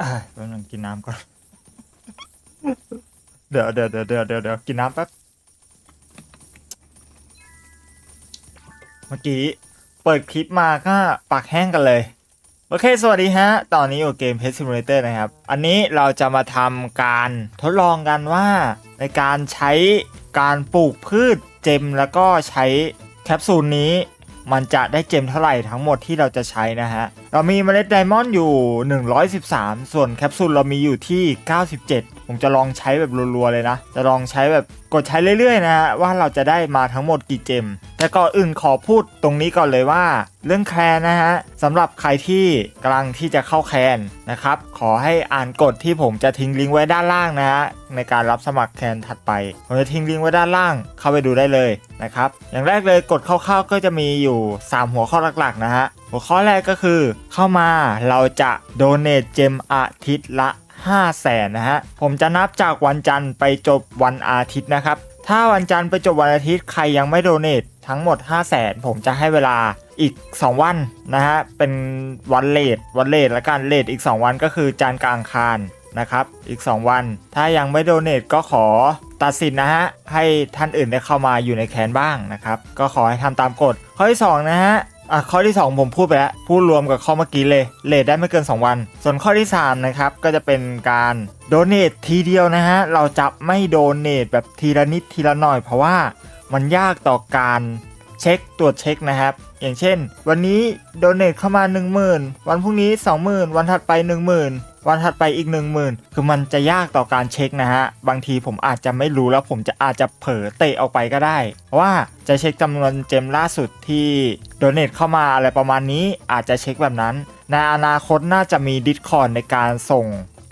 อ่าแป๊บนึงกินน้ำก่อน เดี๋ยวเดี๋ยวเดี๋ยวเดี๋ยวเดี๋ยวเดี๋ยวกินน้ำแป๊บ เมื่อกี้เปิดคลิปมาก็ปากแห้งกันเลย โอเค สวัสดีฮะ ตอนนี้อยู่เกม Pet Simulator นะครับ อันนี้เราจะมาทำการทดลองกันว่า ในการใช้การปลูกพืชเจมแล้วก็ใช้แคปซูลนี้ มันจะได้เจมเท่าไหร่ทั้งหมดที่เราจะใช้นะฮะ เรามีเมล็ดไดมอนด์อยู่ 113 ส่วนแคปซูลเรามีอยู่ที่ 97 ผมจะลองใช้แบบรัวๆเลยนะ จะลองใช้แบบกดใช้เรื่อยๆนะฮะว่าเราจะได้มาทั้งหมดกี่เจม แต่ก่อนอื่นขอพูดตรงนี้ก่อนเลยว่า เรื่องแคลนนะฮะสำหรับใครที่กำลังที่จะเข้าแคลนนะครับ ขอให้อ่านกฎที่ผมจะทิ้งลิงก์ไว้ด้านล่างนะฮะในการรับสมัครแคลนถัดไป ผมจะทิ้งลิงก์ไว้ด้านล่าง เข้าไปดูได้เลยนะครับ อย่างแรกเลยกฎคร่าวๆก็จะมีอยู่ 3 หัวข้อหลักๆนะฮะหัวข้อแรกก็คือ เข้ามาเราจะโดเน a เจมอาทิตย์ละ 5 แสนนะฮะ ผมจะนับจากวันจันทร์ไปจบวันอาทิตย์นะครับ ถ้าวันจันทร์ไปจบวันอาทิตย์ใครยังไม่โดเน a ทั้งหมด 5 0 0แสนผมจะให้เวลาอีก 2 วันนะฮะ เป็นวันเลทวันเลทและการเลทอีก 2 วันก็คือจันทร์กลางคารนะครับ อีก 2 วัน ถ้ายังไม่โดเน a ก็ขอตัดสินนะฮะ ให้ท่านอื่นได้เข้ามาอยู่ในแคนบ้างนะครับ ก็ขอให้ทำตามกฎ ข้อที่2นะฮะ อะข้อที่ 2 ผมพูดไปแล้ว พูดรวมกับข้อเมื่อกี้เลยเลทได้ไม่เกิน 2 วัน ส่วนข้อที่ 3 นะครับ ก็จะเป็นการโดเนททีเดียวนะฮะ เราจะไม่โดเนทแบบทีละนิดทีละหน่อย เพราะว่ามันยากต่อการเช็คตรวจเช็คนะครับ อย่างเช่น วันนี้โดเน a เข้ามา 10,000 วันพรุ่งนี้ 20,000 วันถัดไป 10,000 วันถัดไปอีก 10,000 คือมันจะยากต่อการเช็คนะฮะ บางทีผมอาจจะไม่รู้แล้วผมจะอาจจะเผลอเตะออกไปก็ได้ ว่าจะเช็คจำนวนเจมล่าสุดที่โดเน a เข้ามาอะไรประมาณนี้อาจจะเช็คแบบนั้น ในอนาคตน่าจะมีดิสคอ r d ในการส่ง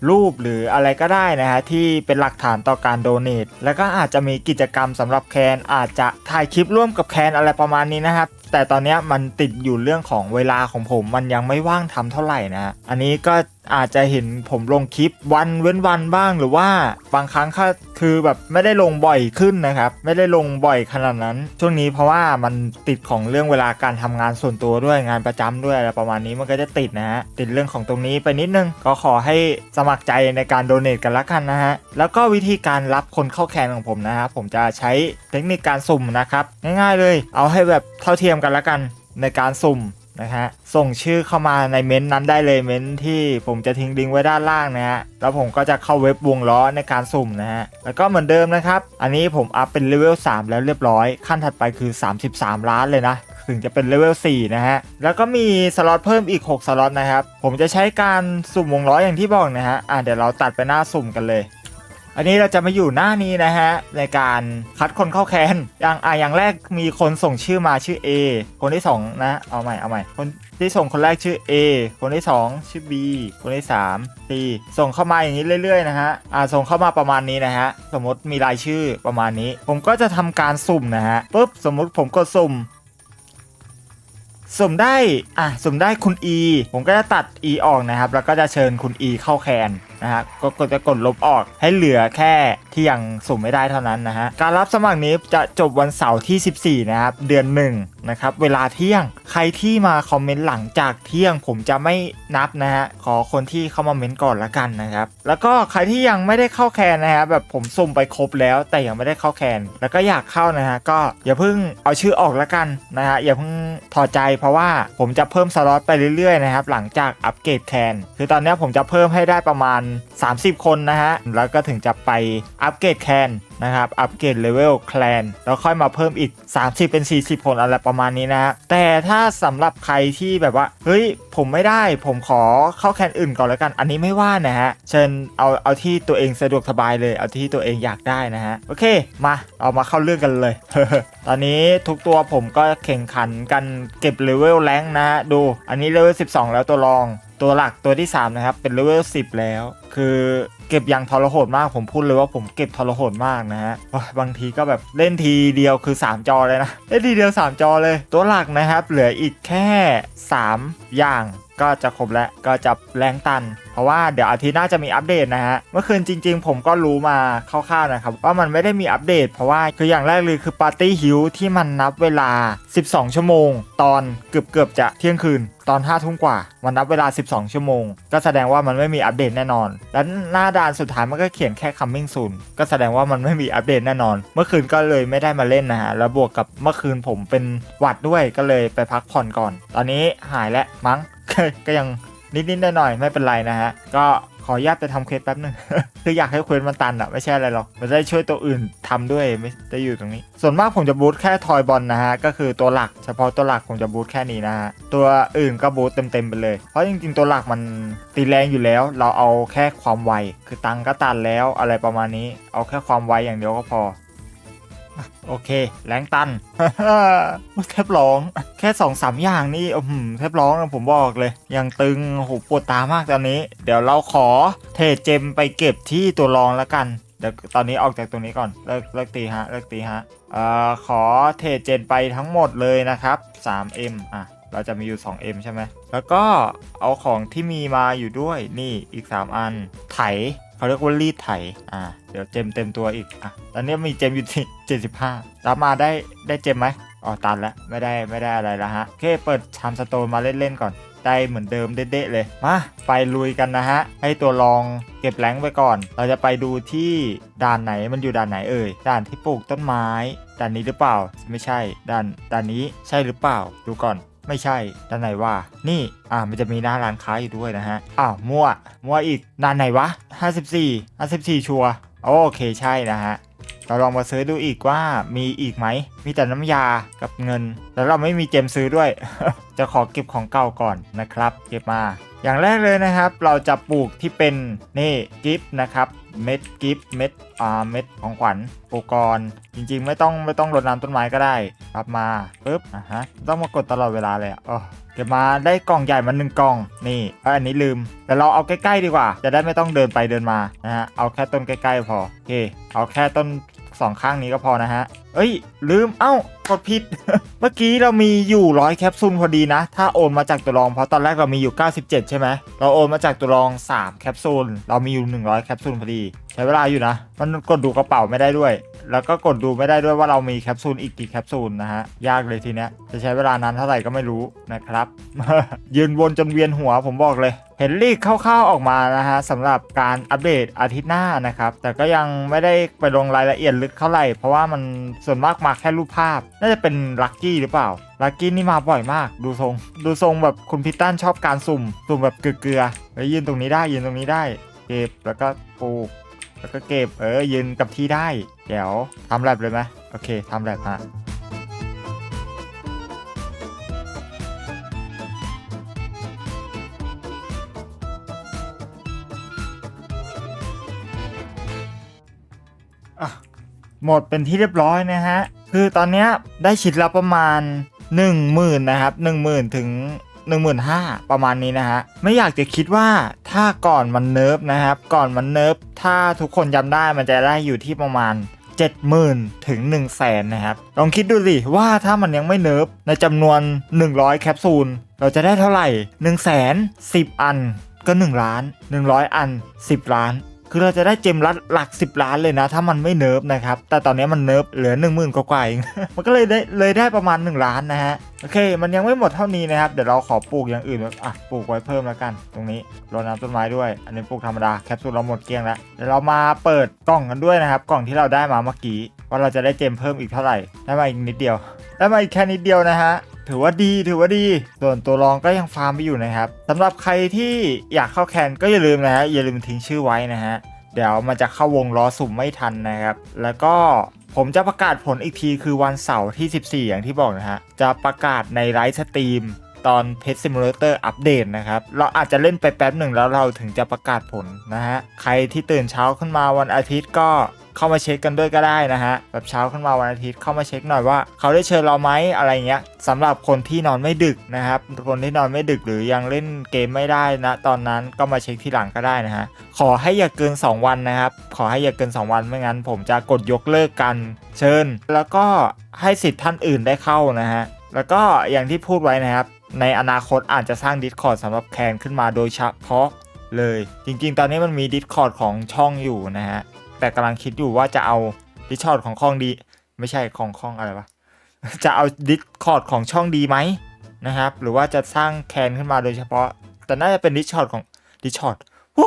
รูปหรืออะไรก็ได้นะฮะที่เป็นหลักฐานต่อการโดเนตแล้วก็อาจจะมีกิจกรรมสำหรับแคนอาจจะถ่ายคลิปร่วมกับแคนอะไรประมาณนี้นะครับแต่ตอนนี้มันติดอยู่เรื่องของเวลาของผมมันยังไม่ว่างทำเท่าไหร่นะฮะอันนี้ก็ อาจจะเห็นผมลงคลิปวันเว้นวันบ้างหรือว่าบางครั้งก็คือแบบไม่ได้ลงบ่อยขึ้นนะครับ ไม่ได้ลงบ่อยขนาดนั้น ช่วงนี้เพราะว่ามันติดของเรื่องเวลาการทำงานส่วนตัวด้วยงานประจำด้วยอะไรประมาณนี้มันก็จะติดนะฮะติดเรื่องของตรงนี้ไปนิดนึงก็ขอให้สมัครใจในการโดเน a กันละกันนะฮะแล้วก็วิธีการรับคนเข้าแคนของผมนะฮะผมจะใช้เทคนิคการสุ่มนะครับ ง่ายๆเลย เอาให้แบบเท่าเทียมกันละกันในการสุ่ม นะฮะส่งชื่อเข้ามาในเม้นต์นั้นได้เลยเม้นต์ที่ผมจะทิ้งลิงก์ไว้ด้านล่างนะฮะแล้วผมก็จะเข้าเว็บวงล้อในการสุ่มนะฮะแล้วก็เหมือนเดิมนะครับ อันนี้ผมอัพเป็นเลเวล3แล้วเรียบร้อย ขั้นถัดไปคือ 33 ล้านเลยนะถึงจะเป็นเลเวล4นะฮะ แล้วก็มีสล็อตเพิ่มอีก 6 สล็อตนะครับ ผมจะใช้การสุ่มวงล้ออย่างที่บอกนะฮะ อะเดี๋ยวเราตัดไปหน้าสุ่มกันเลย อันนี้เราจะมาอยู่หน้านี้นะฮะ ในการคัดคนเข้าแคนอย่างอะอย่างแรกมีคนส่งชื่อมาชื่อ A คนที่สองนะ เอาใหม่เอาใหม่ คนที่ส่งคนแรกชื่อ A คนที่สองชื่อ B คนที่สาม C ส่งเข้ามาอย่างนี้เรื่อยๆนะฮะอ่าส่งเข้ามาประมาณนี้นะฮะ สมมติมีรายชื่อประมาณนี้ ผมก็จะทำการสุ่มนะฮะปุ๊บสมมุติผมกดสุ่มสุ่มได้ อะสุ่มได้คุณ E ผมก็จะตัด E ออกนะครับ แล้วก็จะเชิญคุณ E เข้าแคนนะฮะก็ก็จะกดลบออกให้เหลือแค่ที่ยังสุ่มไม่ได้เท่านั้นนะฮะการรับสมัครนี้จะจบวันเสาร์ที่ 14 นะครับ เดือน1นะครับเวลาเที่ยงใครที่มาคอมเมนต์หลังจากเที่ยงผมจะไม่นับนะฮะขอคนที่เข้ามาเมนต์ก่อนละกันนะครับแล้วก็ใครที่ยังไม่ได้เข้าแคนนะฮะแบบผมสุ่มไปครบแล้วแต่ยังไม่ได้เข้าแคนแล้วก็อยากเข้านะฮะก็อย่าเพิ่งเอาชื่อออกละกันนะฮะอย่าเพิ่งถอดใจเพราะว่าผมจะเพิ่มสล็อตไปเรื่อยๆนะครับหลังจากอัปเกรดแคนคือตอนนี้ผมจะเพิ่มให้ได้ประมาณ30 คนนะฮะ แล้วก็ถึงจะไปอัปเกรดแคนนะครับ อัปเกรดเลเวลแคลนแล้วค่อยมาเพิ่มอีก 30 เป็น 40 คนอะไรประมาณนี้นะฮะ แต่ถ้าสำหรับใครที่แบบว่า เฮ้ย ผมไม่ได้ ผมขอเข้าแคนอื่นก่อนแล้วกัน อันนี้ไม่ว่านะฮะ เชิญเอาเอาที่ตัวเองสะดวกสบายเลย เอาที่ตัวเองอยากได้นะฮะ โอเค มา เอามาเข้าเรื่องกันเลย ตอนนี้ทุกตัวผมก็แข่งขันกันเก็บเลเวลแรงนะฮะ ดู อันนี้เลเวล 12 แล้วตัวรอง ตัวหลักตัวที่ 3 นะครับ เป็นเลเวล10 แล้ว คือเก็บอย่างทรหดมากผมพูดเลยว่าผมเก็บทรหดมากนะฮะบางทีก็แบบเล่นทีเดียวคือ 3 จอเลยนะเล่นทีเดียว 3 จอเลย ตัวหลักนะครับ เหลืออีกแค่ 3 อย่าง ก็จะครบแล้วก็จะแรงตัน เพราะว่าเดี๋ยวอาทิตย์หน้าจะมีอัปเดตนะฮะ เมื่อคืนจริง ๆ ผมก็รู้มาคร่าวๆนะครับ ว่ามันไม่ได้มีอัปเดต เพราะว่าคืออย่างแรกเลยคือปาร์ตี้ฮิวที่มันนับเวลา 12 ชั่วโมง ตอนเกือบเกือบจะเที่ยงคืน ตอน5ทุ่มกว่ามันนับเวลา 12 ชั่วโมง ก็แสดงว่ามันไม่มีอัปเดตแน่นอน และหน้าด่านสุดท้ายมันก็เขียนแค่ coming soon ก็แสดงว่ามันไม่มีอัปเดตแน่นอน เมื่อคืนก็เลยไม่ได้มาเล่นนะฮะแล้วบวกกับเมื่อคืนผมเป็นหวัดด้วยก็เลยไปพักผ่อนก่อน ตอนนี้หายแล้วมั้ง ก็ยังนิดๆหน่อยๆไม่เป็นไรนะฮะ ก็ขออนุญาตไปทำเควสแป๊บหนึง คืออยากให้เควสมันตันอะไม่ใช่อะไรหรอก มันได้ช่วยตัวอื่นทำด้วยไม่ได้อยู่ตรงนี้ ส่วนมากผมจะบูทแค่ทอยบอลนะฮะ ก็คือตัวหลัก เฉพาะตัวหลักผมจะบูทแค่นี้นะฮะ ตัวอื่นก็บูทเต็มๆไปเลย เพราะจริงๆตัวหลักมันตีแรงอยู่แล้ว เราเอาแค่ความไว คือตังก็ตันแล้วอะไรประมาณนี้ เอาแค่ความไวอย่างเดียวก็พอ โอเค แรงตันแทบร้อง แค่สองสามอย่างนี่อืมแทบร้องนะผมบอกเลย ยังตึงโหปวดตามากตอนนี้ เดี๋ยวเราขอเทเจมไปเก็บที่ตัวรองแล้วกัน เดี๋ยวตอนนี้ออกจากตรงนี้ก่อน เลิกเลิกตีฮะ เลิกตีฮะเอ่อขอเทเจนไปทั้งหมดเลยนะครับ 3M อะเราจะมีอยู่ 2M ใช่ไหม แล้วก็เอาของที่มีมาอยู่ด้วย นี่อีก 3 อัน ไถ เขาเรียกว่ารีดไถ อ่า เดี๋ยวเจมเต็มตัวอีก อะ ตอนนี้มีเจมอยู่ที่75รับมาได้ได้เจมไหมอ๋อตันแล้วไม่ได้ไม่ได้อะไรแล้วฮะโอเคเปิดชามสโตนมาเล่นๆก่อนได้เหมือนเดิมเด๊ะๆเลย มา ไปลุยกันนะฮะ ให้ตัวรองเก็บแรงไปก่อน เราจะไปดูที่ด่านไหนมันอยู่ด่านไหนเอ่ยด่านที่ปลูกต้นไม้ด่านนี้หรือเปล่า ไม่ใช่ด่านด่านนี้ใช่หรือเปล่าดูก่อน ไม่ใช่ด้านไหนวะนี่อ่ามันจะมีหน้าร้านค้าอยู่ด้วยนะฮะอ้าวมั่วมั่วอีกด้านไหนวะ 54 54 ชัวโอเคใช่นะฮะเราลองมาซื้อดูอีกว่ามีอีกไหม มีแต่น้ำยากับเงิน แล้วเราไม่มีเจมซื้อด้วย จะขอเก็บของเก่าก่อนนะครับ เก็บมา อย่างแรกเลยนะครับ เราจะปลูกที่เป็นนี่กิฟต์นะครับเม็ดกิฟต์เม็ดอ่าเม็ดของขวัญปลูกก่อนจริงๆ ไม่ต้องไม่ต้องรดน้ำต้นไม้ก็ได้รับมาปุ๊บอะฮะต้องมากดตลอดเวลาเลยอะอ๋อเก็บมาได้กล่องใหญ่มาหนึ่งกล่องนี่เอ้ยอันนี้ลืม แต่เราเอาใกล้ๆดีกว่า จะได้ไม่ต้องเดินไปเดินมานะฮะเอาแค่ต้นใกล้ๆพอโอเคเอาแค่ต้น สองข้างนี้ก็พอนะฮะ เอ้ย ลืม เอ้ากดผิด เมื่อกี้เรามีอยู่ร้อยแคปซูลพอดีนะ ถ้าโอนมาจากตัวรองเพราะตอนแรกเรามีอยู่ 97 ใช่ไหม เราโอนมาจากตัวรอง 3 แคปซูล เรามีอยู่ 100 แคปซูลพอดี ใช้เวลาอยู่นะ มันกดดูกระเป๋าไม่ได้ด้วย แล้วก็กดดูไม่ได้ด้วยว่าเรามีแคปซูลอีกกี่แคปซูลนะฮะ ยากเลยทีเนี้ย จะใช้เวลานานเท่าไหร่ก็ไม่รู้นะครับ ยืนวนจนเวียนหัวผมบอกเลย เห็นลีกคร่าวๆออกมานะฮะสำหรับการอัปเดตอาทิตย์หน้านะครับ แต่ก็ยังไม่ได้ไปลงรายละเอียดลึกเท่าไหร่ เพราะว่ามันส่วนมากมาแค่รูปภาพ น่าจะเป็นลัคกี้หรือเปล่าลัคกี้นี่มาบ่อยมาก ดูทรง ดูทรงแบบคุณพิตตันชอบการสุ่ม สุ่มแบบเกลือๆแล้วยืนตรงนี้ได้ยืนตรงนี้ได้ เก็บแล้วก็ปลูก แล้วก็เก็บเออยืนกับที่ได้ เดี๋ยวทำแลบเลยไหมโอเคทำแลบฮะ หมดเป็นที่เรียบร้อยนะฮะ คือตอนนี้ได้ชิ้นละประมาณ 1 0,000นะครับ1 0,000ถึง15,000ประมาณนี้นะฮะ ไม่อยากจะคิดว่าถ้าก่อนมันเนิร์ฟนะครับ ก่อนมันเนิร์ฟถ้าทุกคนจำได้มันจะได้อยู่ที่ประมาณ 70,000ถึง1 0 0 0 0แสนนะครับ ลองคิดดูสิว่าถ้ามันยังไม่เนิร์ฟในจำนวน 100 แคปซูล เราจะได้เท่าไหร่ 1 0 0 0 0 10 อันก็ 1 ล้าน 100 อัน 10 ล้าน คือเราจะได้เจมลัดหลัก 10 ล้านเลยนะ ถ้ามันไม่เนิร์ฟนะครับ แต่ตอนนี้มันเนิร์ฟเหลือ 1 0,000 กว่าเอง มันก็เลยได้เลยได้ประมาณ 1 ล้านนะฮะ โอเค มันยังไม่หมดเท่านี้นะครับ เดี๋ยวเราขอปลูกอย่างอื่นอะปลูกไว้เพิ่มแล้วกัน ตรงนี้รดน้ำต้นไม้ด้วย อันนี้ปลูกธรรมดาแคปซูลเราหมดเกลี้ยงแล้วเดี๋ยวเรามาเปิดกล่องกันด้วยนะครับ กล่องที่เราได้มาเมื่อกี้ว่าเราจะได้เจมเพิ่มอีกเท่าไหร่ได้มาอีกนิดเดียวได้มาอีกแค่นิดเดียวนะฮะ ถือว่าดีถือว่าดีส่วนตัวรองก็ยังฟาร์มไปอยู่นะครับสำหรับใครที่อยากเข้าแคนก็อย่าลืมนะฮะอย่าลืมทิ้งชื่อไว้นะฮะเดี๋ยวมันจะเข้าวงล้อสุ่มไม่ทันนะครับ แล้วก็ผมจะประกาศผลอีกทีคือวันเสาร์ที่ 14 อย่างที่บอกนะฮะ จะประกาศในไลฟ์สตรีมตอน Pet Simulator อัปเดตนะครับ เราอาจจะเล่นไปแป๊บหนึ่งแล้วเราถึงจะประกาศผลนะฮะ ใครที่ตื่นเช้าขึ้นมาวันอาทิตย์ก็ เข้ามาเช็คกันด้วยก็ได้นะฮะแบบเช้าขึ้นมาวันอาทิตย์เข้ามาเช็คหน่อยว่า เขาได้เชิญเราไหมอะไรเงี้ยสำหรับคนที่นอนไม่ดึกนะครับคนที่นอนไม่ดึกหรือยังเล่นเกมไม่ได้นะ ตอนนั้นก็มาเช็คทีหลังก็ได้นะฮะขอให้อย่าเกิน 2 วันนะครับ ขอให้อย่าเกิน 2 วันไม่งั้น ผมจะกดยกเลิกกันเชิญ แล้วก็ให้สิทธิ์ท่านอื่นได้เข้านะฮะแล้วก็อย่างที่พูดไว้นะครับในอนาคตอาจจะสร้าง Discord สำหรับแคนขึ้นมาโดยเฉพาะเลย จริงๆ ตอนนี้มันมี Discord ของช่องอยู่นะฮะ แต่กำลังคิดอยู่ว่าจะเอาดิชอดของคลองดี ไม่ใช่ของคลองอะไรวะจะเอาดิชชอร์ดของช่องดีไหมนะครับ หรือว่าจะสร้างแคนขึ้นมาโดยเฉพาะ แต่น่าจะเป็นดิชชอร์ดของ Discord โอ้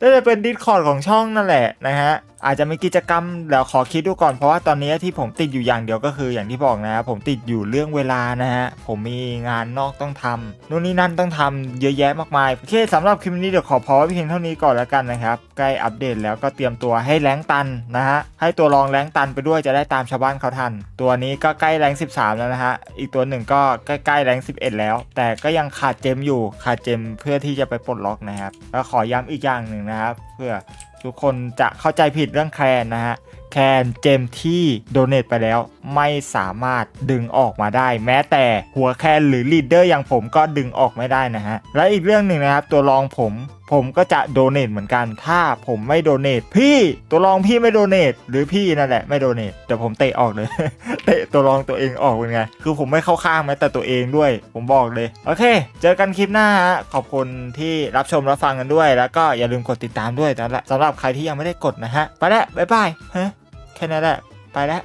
น่าจะเป็นดิชชอร์ดของช่องนั่นแหละนะฮะ อาจจะมีกิจกรรมเดี๋ยวขอคิดดูก่อนเพราะว่าตอนนี้ที่ผมติดอยู่อย่างเดียวก็คืออย่างที่บอกนะผมติดอยู่เรื่องเวลานะฮะผมมีงานนอกต้องทำนู่นนี่นั่นต้องทำเยอะแยะมากมายโอเคสำหรับคลิปนี้เดี๋ยวขอพอว้เพียงเท่านี้ก่อนแล้วกันนะครับใกล้อัปเดตแล้วก็เตรียมตัวให้แรงตันนะฮะให้ตัวรองแรงตันไปด้วยจะได้ตามชาวบ้านเขาทัน ตัวนี้ก็ใกล้แรง 13 แล้วนะฮะอีกตัวหนึ่งก็ใกล้ๆแรง 11 แล้ว แต่ก็ยังขาดเจมอยู่ขาดเจมเพื่อที่จะไปปลดล็อกนะครับแล้วขอย้ำอีกอย่างหนึ่งนะครับเพื่อ ทุกคนจะเข้าใจผิดเรื่องแคนนะฮะแคนเจมที่โดเนตไปแล้วไม่สามารถดึงออกมาได้ แม้แต่หัวแคนหรือลีดเดอร์อย่างผมก็ดึงออกไม่ได้นะฮะและอีกเรื่องหนึ่งนะครับตัวรองผม ผมก็จะโดเน a เหมือนกัน ถ้าผมไม่โดเน a พี่ตัวรองพี่ไม่โดเน a หรือพี่นั่นแหละไม่โดเน a เดี๋ยวผมเตะออกเลย เตะตัวรองตัวเองออกเป็นไง คือผมไม่เข้าข้างแม้แต่ตัวเองด้วย ผมบอกเลย โอเค เจอกันคลิปหน้าฮะขอบคุณที่รับชมรับฟังกันด้วย แล้วก็อย่าลืมกดติดตามด้วยนั่นแหละสำหรับใครที่ยังไม่ได้กดนะฮะไปแล้วบ๊ายบายฮะแค่นั้นแหละไปแล้ว